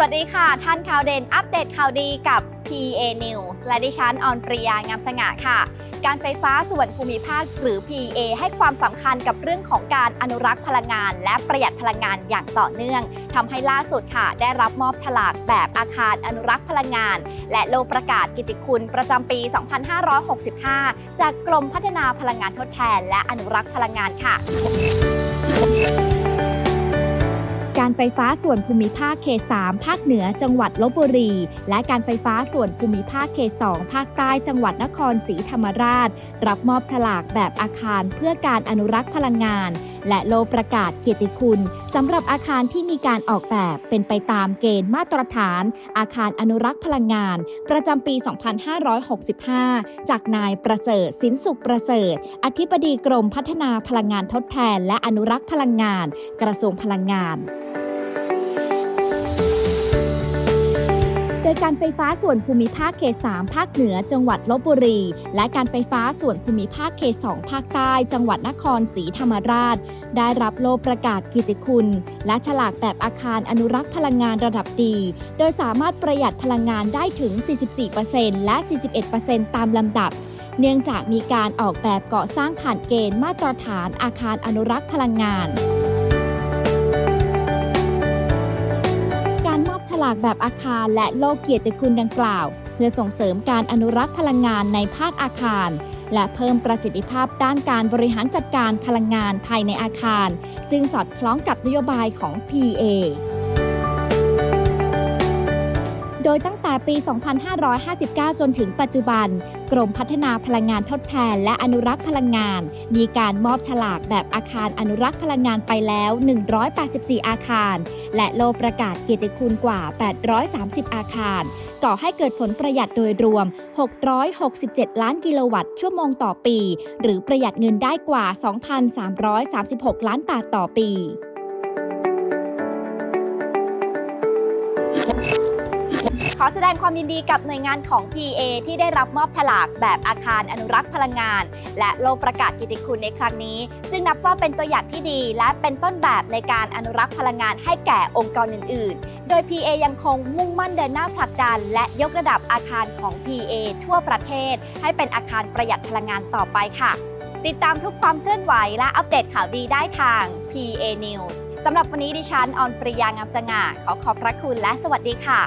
สวัสดีค่ะ ท่านข่าวเด่นอัปเดตข่าวดีกับ PA News และดิฉันออนปริยางามสง่าค่ะ การไฟฟ้าส่วนภูมิภาคหรือ PA ให้ความสำคัญกับเรื่องของการอนุรักษ์พลังงาน และประหยัดพลังงานอย่างต่อเนื่องทำให้ล่าสุดค่ะ ได้รับมอบฉลากแบบอาคารอนุรักษ์พลังงาน และโลประกาศกิตติคุณประจำปี 2565 จากกรมพัฒนาพลังงานทดแทน และอนุรักษ์พลังงานค่ะ การไฟฟ้าส่วนภูมิภาคเขต3ภาคเหนือจังหวัดลบบุรี และการไฟฟ้าส่วนภูมิภาคเขต2ภาคใต้จังหวัดนครศรีธรรมราช รับมอบฉลากแบบอาคารเพื่อการอนุรักษ์พลังงาน และโลประกาศเกียรติคุณสำหรับอาคารที่มีการออกแบบเป็นไปตามเกณฑ์มาตรฐาน อาคารอนุรักษ์พลังงาน ประจำปี 2565 จากนายประเสริฐสินสุขประเสริฐ อธิบดีกรมพัฒนาพลังงานทดแทน และอนุรักษ์พลังงาน กระทรวงพลังงาน ดยการไฟฟ้าส่วนภูมิภาคเขต 3 ภาคเหนือ จังหวัดลบบุรี และการไฟฟ้าส่วนภูมิภาคเขต 2 ภาคใต้ จังหวัดนครศรีธรรมราช ได้รับโลประกาศกิตติคุณ และฉลากแบบอาคารอนุรักษ์พลังงานระดับดี โดยสามารถประหยัดพลังงานได้ถึง 44%และ 41%ตามลำดับเนื่องจากมีการออกแบบก่อสร้างผ่านเกณฑ์มาตรฐานอาคารอนุรักษ์พลังงาน ลากแบบอาคารและโลกเกียรติคุณดังกล่าว เพื่อส่งเสริมการอนุรักษ์พลังงานในภาคอาคาร และเพิ่มประสิทธิภาพด้านการบริหารจัดการพลังงานภายในอาคาร ซึ่งสอดคล้องกับนโยบายของ PA ดยตั้งแต่ปี 2559 จนถึงปัจจุบัน กรมพัฒนาพลังงานทดแทน และอนุรักษ์พลังงาน มีการมอบฉลากแบบอาคารอนุรักษ์พลังงานไปแล้ว 184 อาคาร และโลประกาศเกียรติคุณกว่า 830 อาคาร ก่อให้เกิดผลประหยัดโดยรวม 667 ล้านกิโลวัตต์ชั่วโมงต่อปี หรือประหยัดเงินได้กว่า 2,336 ล้านบาทต่อปี ขอแสดงความยินดีกับหน่วยงานของ PA ที่ได้รับมอบฉลากแบบอาคารอนุรักษ์พลังงาน และโลประกาศกิตติคุณในครั้งนี้ ซึ่งนับว่าเป็นตัวอย่างที่ดี และเป็นต้นแบบในการอนุรักษ์พลังงานให้แก่องค์กรอื่น ๆ โดย PA ยังคงมุ่งมั่นเดินหน้าผลักดัน และยกระดับอาคารของ PA ทั่วประเทศ ให้เป็นอาคารประหยัดพลังงานต่อไปค่ะ ติดตามทุกความเคลื่อนไหวและอัปเดตข่าวดีได้ทาง PA News สำหรับวันนี้ดิฉันออนปริยางามสง่าขอขอบพระคุณและสวัสดีค่ะ